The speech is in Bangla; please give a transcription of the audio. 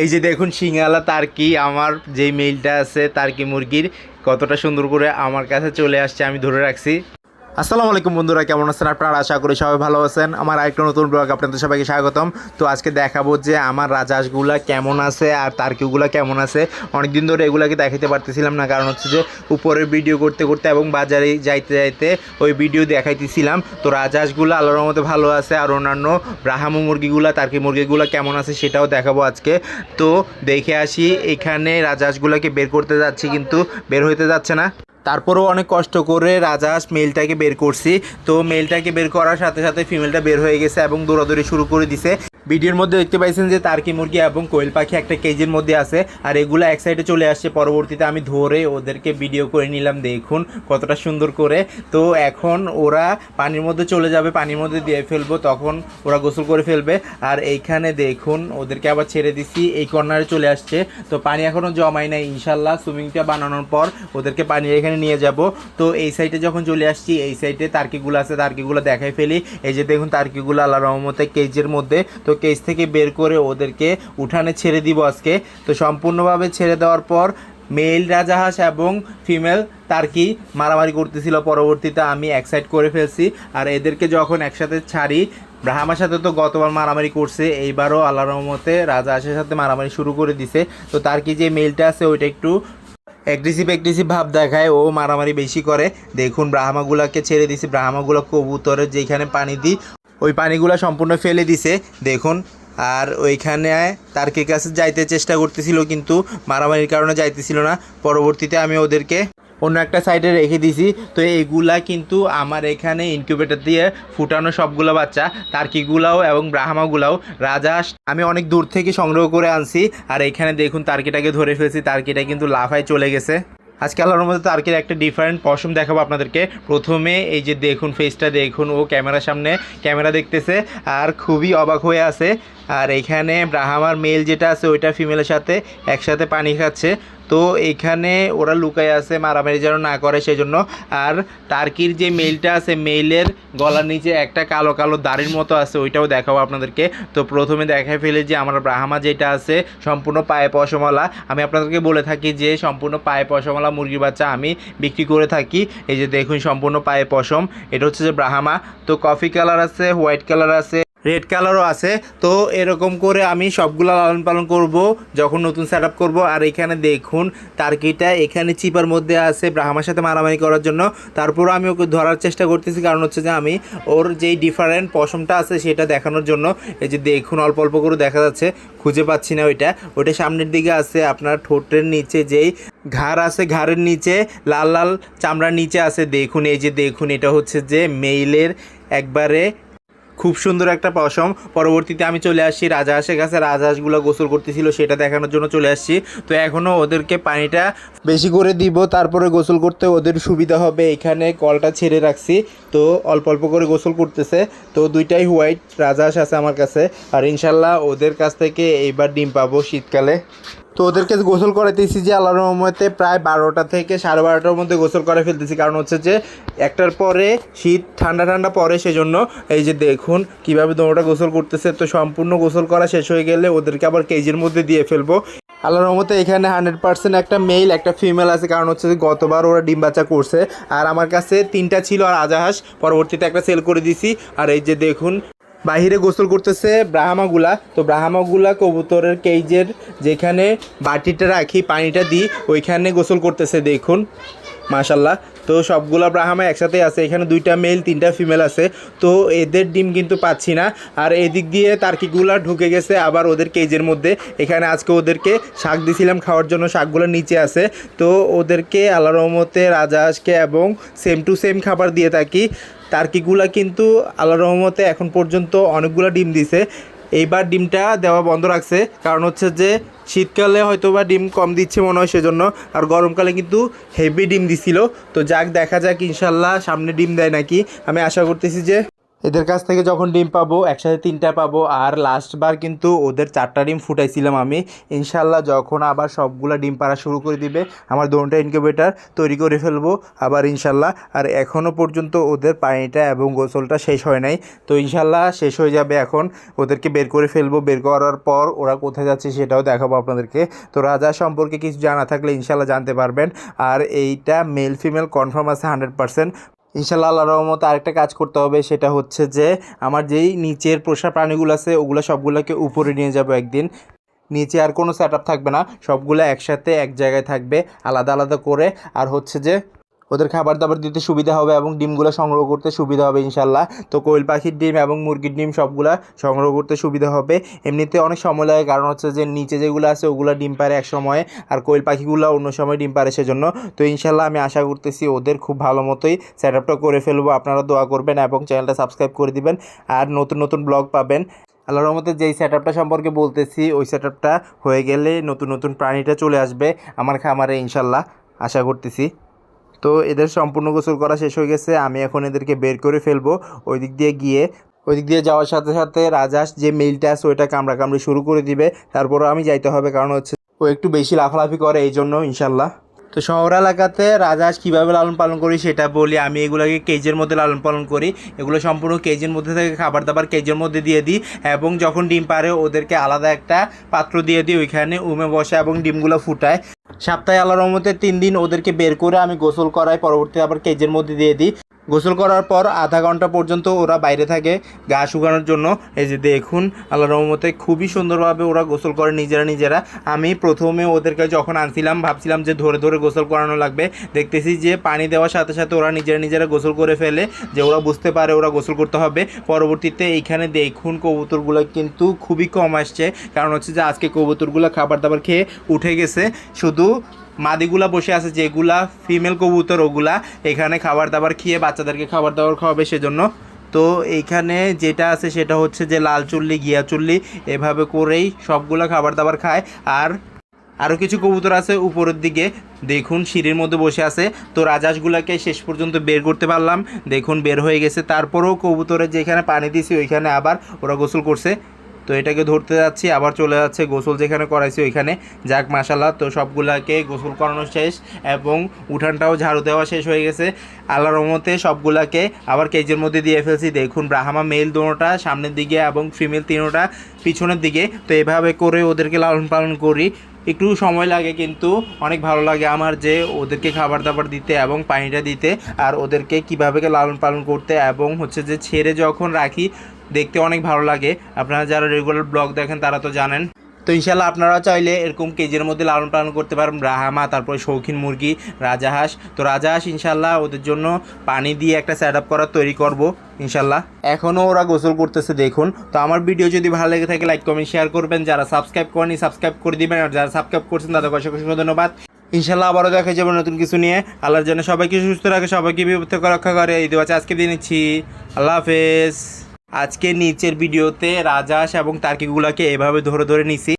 এই যে দেখুন সিঙ্গালা তার্কি, আমার যেই মেইলটা আছে তার্কি মুরগির, কতটা সুন্দর করে আমার কাছে চলে আসছে, আমি ধরে রাখছি। আসসালামু আলাইকুম বন্ধুরা, কেমন আছেন আপনারা? আশা করি সবাই ভালো আছেন। আমার আরেকটা নতুন ব্লগ আপনাদের সবাইকে স্বাগতম। তো আজকে দেখাবো যে আমার রাজহাঁসগুলা কেমন আছে আর তার্কিগুলা কেমন আছে। অনেকদিন ধরে এগুলাকে দেখাতে পারতেছিলাম না, কারণ হচ্ছে যে উপরের ভিডিও করতে করতে এবং বাজারে যাইতে যাইতে ওই ভিডিও দেখাইতেছিলাম। তো রাজহাঁসগুলো আল্লাহর রহমতে ভালো আছে আর অন্যান্য ব্রাহ্মণ মুরগিগুলা, তার্কি মুরগিগুলো কেমন আছে সেটাও দেখাবো আজকে। তো দেখে আসি, এখানে রাজহাঁসগুলোকে বের করতে যাচ্ছি, কিন্তু বের হইতে যাচ্ছে না। তারপরেও অনেক কষ্ট করে রাজা মেলটাকে বের করছি। তো মেলটাকে বের করার সাথে সাথে ফিমেলটা বের হয়ে গেছে এবং দৌড়াদৌড়ি শুরু করে দিছে। ভিডিওর মধ্যে দেখতে পাইছেন যে তার্কি মুরগি এবং কোয়েল পাখি একটা কেজির মধ্যে আছে, আর এগুলো এক সাইডে চলে আসছে। পরবর্তীতে আমি ধরে ওদেরকে ভিডিও করে নিলাম, দেখুন কতটা সুন্দর করে। তো এখন ওরা পানির মধ্যে চলে যাবে, পানির মধ্যে দিয়ে ফেলব, তখন ওরা গোসল করে ফেলবে। আর এইখানে দেখুন ওদেরকে আবার ছেড়ে দিছি, এই কর্নারে চলে আসছে। তো পানি এখনও জমাই নাই ইনশাল্লাহ সুইমিংটা বানানোর পর ওদেরকে পানি এখানে নিয়ে যাব। তো এই সাইডে যখন চলে আসছি, এই সাইডে তার্কিগুলো আছে, তার্কিগুলো দেখাই ফেলি। এই যে দেখুন তার্কিগুলো আল্লাহ রহমতে কেজির মধ্যে। তো কেজ থেকে বের করে ওদেরকে উঠানে ছেড়ে দিব আজকে। তো সম্পূর্ণভাবে ছেড়ে দেওয়ার পর মেল রাজাহাঁস এবং ফিমেল তার্কি মারামারি করতেছিল। পরবর্তীতে আমি এক সাইড করে ফেলছি। আর এদেরকে যখন একসাথে ছাড়ি, ব্রাহ্মার সাথে তো গতবার মারামারি করছে, এইবারও আল্লাহ রহমতে রাজাহাঁসের সাথে মারামারি শুরু করে দিছে। তো তার কি যে মেলটা আছে, ওইটা একটু অ্যাগ্রেসিভ অ্যাগ্রেসিভ ভাব দেখায়, ও মারামারি বেশি করে। দেখুন ব্রাহ্মাগুলাকে ছেড়ে দিছি। ব্রাহ্মাগুলো কবুতরের যেখানে পানি দিই ওই পানিগুলো সম্পূর্ণ ফেলে দিছে, দেখুন। আর ওইখানে তার্কির কাছে যাইতে চেষ্টা করতেছিল, কিন্তু মারামারির কারণে যাইতেছিল না। পরবর্তীতে আমি ওদেরকে অন্য একটা সাইডে রেখে দিছি। তো এইগুলা কিন্তু আমার এখানে ইনকিউবেটর দিয়ে ফুটানো সবগুলো বাচ্চা, তার্কিগুলাও এবং ব্রাহ্মাগুলাও। রাজহাঁস আমি অনেক দূর থেকে সংগ্রহ করে আনছি। আর এখানে দেখুন, তার্কিটাকে ধরে ফেলছি। তার্কিটা কিন্তু লাফায় চলে গেছে। আজকে আল্লাহর মধ্যে তার্কের একটা ডিফারেন্ট পশম দেখাবো আপনাদেরকে। প্রথমে এই যে দেখুন ফেসটা দেখুন ও ক্যামেরার সামনে ক্যামেরা দেখতেছে আর খুবই অবাক হয়ে আছে। আর এখানে ব্রাহামার মেল যেটা আছে, ওইটা ফিমেলের সাথে একসাথে পানি খাচ্ছে। তো এখানে ওরা লুকায় আছে, মারামারি যেন না করে সেজন্য। আর টার্কির যে মেইলটা আছে মেইলের গলার নিচে একটা কালো কালো দাড়ির মতো আছে, ওইটাও দেখাবো আপনাদেরকে। তো প্রথমে দেখায় ফেলে যে আমার ব্রাহ্মা যেটা আছে, সম্পূর্ণ পায়ে পশমওয়ালা। আমি আপনাদেরকে বলে থাকি যে সম্পূর্ণ পায়ে পশমওয়ালা মুরগির বাচ্চা আমি বিক্রি করে থাকি। এই যে দেখুন, সম্পূর্ণ পায়ে পশম। এটা হচ্ছে যে ব্রাহ্মা। তো কফি কালার আছে হোয়াইট কালার আছে। রেড কালারও আছে। তো এরকম করে আমি সবগুলো লালন পালন করব, যখন নতুন সেট আপ করব। আর এখানে দেখুন টার্কিটা এখানে চিপার মধ্যে আছে ব্রাহ্মার সাথে মারামারি করার জন্য। তারপর আমি ওকে ধরার চেষ্টা করতেছি, কারণ হচ্ছে যে আমি ওর যেই ডিফারেন্ট পশমটা আছে সেটা দেখানোর জন্য। এই যে দেখুন, অল্প অল্প করে দেখা যাচ্ছে, খুঁজে পাচ্ছি না ওইটা। ওইটা সামনের দিকে আছে, আপনার ঠোঁটের নিচে যেই ঘাড় আছে, ঘাড়ের নিচে, লাল লাল চামড়ার নিচে আছে। দেখুন, এই যে দেখুন, এটা হচ্ছে যে মেইলের একবারে খুব সুন্দর একটা পশম। পরবর্তীতে আমি চলে আসছি রাজহাঁসের কাছে রাজহাঁসগুলো গোসল করতেছিল, সেটা দেখানোর জন্য চলে আসছি। তো এখনও ওদেরকে পানিটা বেশি করে দিব, তারপরে গোসল করতে ওদের সুবিধা হবে। এখানে কলটা ছেড়ে রাখছি। তো অল্প অল্প করে গোসল করতেছে। তো দুইটাই হোয়াইট রাজহাঁস আছে আমার কাছে। আর ইনশাল্লাহ ওদের কাছ থেকে এইবার ডিম পাবো শীতকালে। তো ওদেরকে গোসল করাইতেছি যে আল্লাহর রহমতে প্রায় বারোটা থেকে সাড়ে বারোটার মধ্যে গোসল করে ফেলতেছি। কারণ হচ্ছে যে একটার পরে শীত, ঠান্ডা ঠান্ডা পরে সেজন্য এই যে দেখুন কীভাবে দোনোটা গোসল করতেছে। তো সম্পূর্ণ গোসল করা শেষ হয়ে গেলে ওদেরকে আবার কেজির মধ্যে দিয়ে ফেলব। আল্লাহর রহমতে এখানে হান্ড্রেড পার্সেন্ট একটা মেল, একটা ফিমেল আছে। কারণ হচ্ছে যে গতবার ওরা ডিম বাচ্চা করছে। আর আমার কাছে তিনটা ছিল আর আজাহাস। পরবর্তীতে একটা সেল করে দিছি। আর এই যে দেখুন বাহিরে গোসল করতেছে ব্রাহ্মাগুলা। তো ব্রাহ্মাগুলা কবুতরের কেজের যেখানে বাটিটা রাখি, পানিটা দিই, ওইখানে গোসল করতেছে, দেখুন। মাশাল্লাহ তো সবগুলো ব্রাহ্মা একসাথে আছে, এখানে দুইটা মেল তিনটা ফিমেল আছে। তো এদের ডিম কিন্তু পাচ্ছি না। আর এদিক দিয়ে তার্কিগুলা ঢুকে গেছে, আবার ওদের কেজের মধ্যে। এখানে আজকে ওদেরকে শাক দিছিলাম খাওয়ার জন্য, শাকগুলো নিচে আছে। তো ওদেরকে আল্লাহ রহমতে রাজাহাঁসকে এবং সেম টু সেম খাবার দিয়ে থাকি। টার্কিগুলা কিন্তু আল্লাহ রহমতে এখন পর্যন্ত অনেকগুলো ডিম দিছে। এইবার ডিমটা দেওয়া বন্ধ রাখছে। কারণ হচ্ছে যে, শীতকালে হয়তো বা ডিম কম দিচ্ছে মনে হয় সেজন্য। আর গরমকালে কিন্তু হেভি ডিম দিছিল। তো যাক, দেখা যাক, ইনশাল্লাহ সামনে ডিম দেয় নাকি। আমি আশা করতেছি যে এদের কাছ থেকে যখন ডিম পাবো, একসাথে তিনটা পাবো, আর লাস্টবার কিন্তু ওদের চারটা ডিম ফুটাইছিলাম আমি। ইনশাল্লাহ যখন আবার সবগুলা ডিম পাড়া শুরু করে দিবে, আমার দোনটা ইনকিউবেটার তৈরি করে ফেলব আবার ইনশাল্লাহ আর এখনও পর্যন্ত ওদের পানিটা এবং গোসলটা শেষ হয় নাই। তো ইনশাল্লাহ শেষ হয়ে যাবে এখন। ওদেরকে বের করে ফেলব। বের করার পর ওরা কোথায় যাচ্ছে সেটাও দেখাবো আপনাদেরকে। তো রাজা সম্পর্কে কিছু জানা থাকলে ইনশাল্লাহ জানতে পারবেন। আর এইটা মেল ফিমেল কনফার্ম আছে হান্ড্রেড পার্সেন্ট ইনশাল্লাহ আল্লাহ রহমতে আরেকটা কাজ করতে হবে, সেটা হচ্ছে যে আমার যেই নিচের পোষা প্রাণীগুলো আছে, ওগুলো সবগুলোকে উপরে নিয়ে যাব একদিন। নিচে আর কোনো সেট থাকবে না, সবগুলো একসাথে এক জায়গায় থাকবে, আলাদা আলাদা করে। আর হচ্ছে যে ওদের খাবার দাবার দিতে সুবিধা হবে এবং ডিমগুলো সংগ্রহ করতে সুবিধা হবে ইনশাল্লাহ তো কোয়েল পাখির ডিম এবং মুরগির ডিম সবগুলা সংগ্রহ করতে সুবিধা হবে। এমনিতে অনেক সময় লাগে, কারণ হচ্ছে যে নিচে যেগুলো আছে ওগুলো ডিম পারে এক সময় আর কোয়েল পাখিগুলো অন্য সময় ডিম পারে সেজন্য। তো ইনশাল্লাহ আমি আশা করতেছি ওদের খুব ভালো মতোই সেট আপটা করে ফেলব। আপনারা দোয়া করবেন এবং চ্যানেলটা সাবস্ক্রাইব করে দিবেন আর নতুন নতুন ব্লগ পাবেন। আল্লাহর রহমতে যেই সেট আপটা সম্পর্কে বলতেছি, ওই সেট আপটা হয়ে গেলে নতুন নতুন প্রাণীটা চলে আসবে আমার খামারে ইনশাল্লাহ আশা করতেছি। তো এদের সম্পূর্ণ গোসল করা শেষ হয়ে গেছে। আমি এখন এদেরকে বের করে ফেলব। ওই দিক দিয়ে গিয়ে ওই দিক দিয়ে যাওয়ার সাথে সাথে রাজাস যে মিলটা আছে ওইটা কামড়া কামড়ি শুরু করে দিবে। তারপরও আমি যাইতে হবে কারণ হচ্ছে ও একটু বেশি লাফালাফি করে এই জন্য ইনশাল্লাহ। তো শহর এলাকাতে রাজহাঁস কীভাবে লালন পালন করি সেটা বলি। আমি এগুলোকে কেজের মধ্যে লালন পালন করি। এগুলো সম্পূর্ণ কেজের মধ্যে থেকে খাবার দাবার কেজের মধ্যে দিয়ে দিই এবং যখন ডিম পারে ওদেরকে আলাদা একটা পাত্র দিয়ে দিই। ওইখানে উমে বসে এবং ডিমগুলো ফুটায়। সপ্তাহে আল্লাহর রহমতে তিন দিন ওদেরকে বের করে আমি গোসল করাই পরবর্তী আবার কেজের মধ্যে দিয়ে দিই। গোসল করার পর আধা ঘণ্টা পর্যন্ত ওরা বাইরে থাকে, গা শুকানোর জন্য। এই যে দেখুন আল্লাহ রহমতে খুবই সুন্দরভাবে ওরা গোসল করে নিজেরা নিজেরা। আমি প্রথমে ওদেরকে যখন আনছিলাম, ভাবছিলাম যে ধরে ধরে গোসল করানো লাগবে। দেখতেছি যে পানি দেওয়ার সাথে সাথে ওরা নিজেরা নিজেরা গোসল করে ফেলে, যে ওরা বুঝতে পারে ওরা গোসল করতে হবে। পরবর্তীতে এইখানে দেখুন কবুতরগুলো কিন্তু খুবই কম আসছে। কারণ হচ্ছে যে আজকে কবুতরগুলো খাবার দাবার খেয়ে উঠে গেছে। শুধু মাদিগুলা বসে আছে, যেগুলা ফিমেল কবুতর, ওগুলা এখানে খাবার দাবার খেয়ে বাচ্চাদেরকে খাবার দাবার খাওয়াবে সেজন্য। তো এইখানে যেটা আছে সেটা হচ্ছে যে লাল চুল্লি গিয়া চুল্লি, এভাবে করেই সবগুলা খাবার দাবার খায়। আর আরও কিছু কবুতর আছে উপরের দিকে। দেখুন, সিঁড়ির মধ্যে বসে আছে। তো রাজাসগুলাকে শেষ পর্যন্ত বের করতে পারলাম। দেখুন, বের হয়ে গেছে। তারপরেও কবুতরের যেখানে পানি দিয়েছি ওইখানে আবার ওরা গোসল করছে। তো এটাকে ধরতে যাচ্ছি, আবার চলে যাচ্ছে গোসল যেখানে করাইছি ওইখানে। যাক মাসাল্লাহ তো সবগুলাকে গোসল করানো শেষ এবং উঠানটাও ঝাড়ু দেওয়া শেষ হয়ে গেছে। আল্লাহর রহমতে সবগুলাকে আবার কেজের মধ্যে দিয়ে ফেলছি। দেখুন, ব্রাহামা মেল দোনোটা সামনের দিকে এবং ফিমেল তিনোটা, পিছনের দিকে। তো এভাবে করে ওদেরকে লালন পালন করি। একটু সময় লাগে কিন্তু, অনেক ভালো লাগে আমার যে ওদেরকে খাবার দাবার দিতে এবং পানিটা দিতে আর ওদেরকে কীভাবে লালন পালন করতে এবং হচ্ছে যে ছেড়ে যখন রাখি দেখতে অনেক ভালো লাগে। আপনারা যারা রেগুলার ব্লগ দেখেন, তারা তো জানেন। তো ইনশাল্লাহ আপনারা চাইলে এরকম কেজের মধ্যে লালন পালন করতে পারেন। রাহামা, তারপরে শৌখিন মুরগি রাজাহাঁস তো রাজাহাঁস ইনশাল্লাহ ওদের জন্য পানি দিয়ে একটা সেট আপ করা তৈরি করব ইনশাল্লাহ এখনও ওরা গোসল করতেছে, দেখুন। তো আমার ভিডিও যদি ভালো লেগে থাকে লাইক কমেন্ট শেয়ার করবেন। যারা সাবস্ক্রাইব করেনি সাবস্ক্রাইব করে দিবেন। আর যারা সাবস্ক্রাইব করছেন, তাদের অসংখ্য অসংখ্য ধন্যবাদ। ইনশাল্লাহ আবারও দেখা যাবে নতুন কিছু নিয়ে। আল্লাহর জন্য সবাইকে সুস্থ রাখে, সবাইকে বিপদ থেকে রক্ষা করে। এই দেওয়া আজকে দিয়ে নিচ্ছি। আল্লাহ হাফেজ। আজকে নিচের ভিডিওতে রাজাস এবং তার্কিগুলাকে এভাবে ধরে ধরে নিছি।